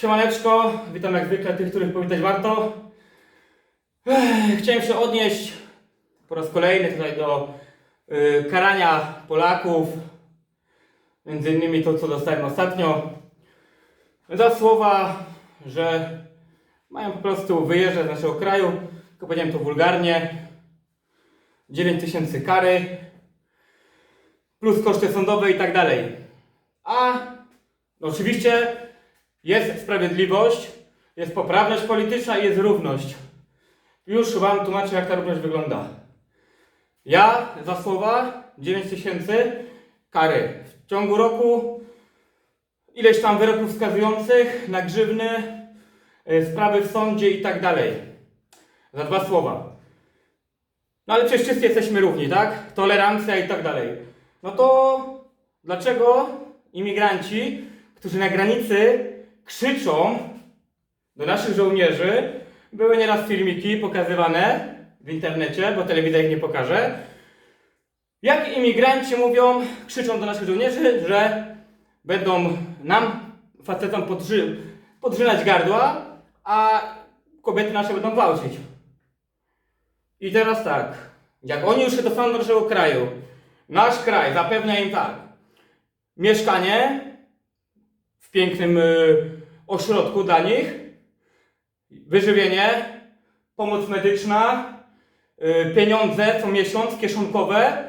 Siemaneczko, witam jak zwykle tych, których powitać warto. Chciałem się odnieść po raz kolejny tutaj do y, karania Polaków. Między innymi to, co dostałem ostatnio. Za słowa, że mają po prostu wyjeżdżać z naszego kraju. Tylko powiedziałem to wulgarnie. 9 tysięcy kary. Plus koszty sądowe i tak dalej. A no oczywiście jest sprawiedliwość, jest poprawność polityczna i jest równość. Już Wam tłumaczę, jak ta równość wygląda. Ja za słowa 9 tysięcy kary. W ciągu roku ileś tam wyroków wskazujących na grzywny, y, sprawy w sądzie i tak dalej. Za dwa słowa. No ale przecież wszyscy jesteśmy równi, tak? Tolerancja i tak dalej. No to dlaczego imigranci, którzy na granicy krzyczą do naszych żołnierzy, były nieraz filmiki pokazywane w internecie, bo telewizja ich nie pokaże, jak imigranci mówią, krzyczą do naszych żołnierzy, że będą nam, facetom, podrzy, podrzynać gardła, a kobiety nasze będą gwałcić. I teraz tak, jak oni już się dostaną do naszego kraju, nasz kraj zapewnia im tak, mieszkanie pięknym y, ośrodku dla nich, wyżywienie, pomoc medyczna, y, pieniądze co miesiąc kieszonkowe,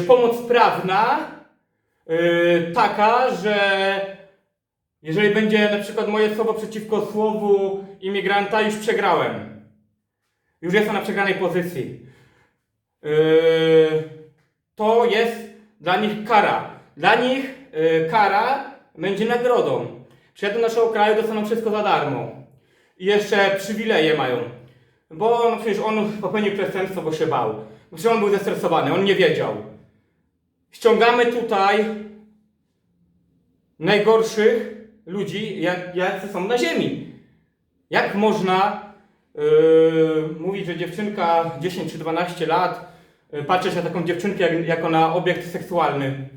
y, pomoc prawna taka, że jeżeli będzie na przykład moje słowo przeciwko słowu imigranta, już przegrałem. Już jestem na przegranej pozycji. To jest dla nich kara. Dla nich kara będzie nagrodą. Przyjadą do naszego kraju, dostaną wszystko za darmo. I jeszcze przywileje mają. Bo no przecież on popełnił przestępstwo, bo się bał. Przecież on był zestresowany, on nie wiedział. Ściągamy tutaj najgorszych ludzi, jak, jacy są na ziemi. Jak można Yy, mówić, że dziewczynka 10 czy 12 lat yy, patrzeć na taką dziewczynkę jak, jako na obiekt seksualny.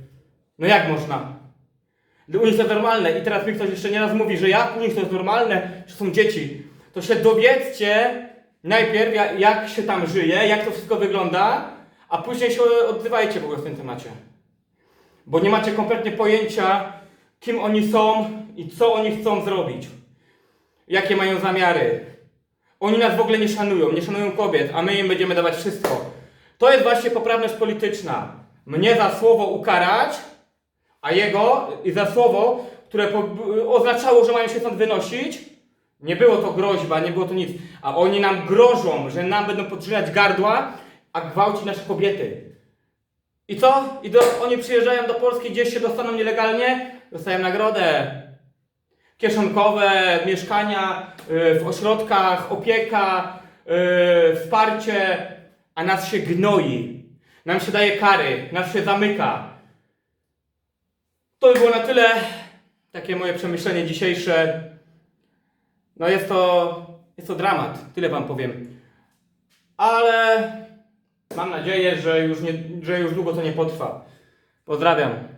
No jak można? U nich to jest normalne i teraz mi ktoś jeszcze nieraz mówi, że jak u nich to jest normalne, że są dzieci. To się dowiedzcie najpierw jak się tam żyje, jak to wszystko wygląda, a później się odzywajcie w ogóle w tym temacie. Bo nie macie kompletnie pojęcia, kim oni są i co oni chcą zrobić. Jakie mają zamiary. Oni nas w ogóle nie szanują, nie szanują kobiet, a my im będziemy dawać wszystko. To jest właśnie poprawność polityczna. Mnie za słowo ukarać, a jego za słowo, które oznaczało, że mają się stąd wynosić. Nie było to groźba, nie było to nic. A oni nam grożą, że nam będą podrzynać gardła, a gwałcić nasze kobiety. I co? I do, oni przyjeżdżają do Polski, gdzieś się dostaną nielegalnie, dostają nagrodę kieszonkowe, mieszkania y, w ośrodkach, opieka, y, wsparcie, a nas się gnoi. Nam się daje kary, nas się zamyka. To by było na tyle. Takie moje przemyślenie dzisiejsze. No jest to, jest to dramat, tyle wam powiem. Ale mam nadzieję, że już, nie, że już długo to nie potrwa. Pozdrawiam.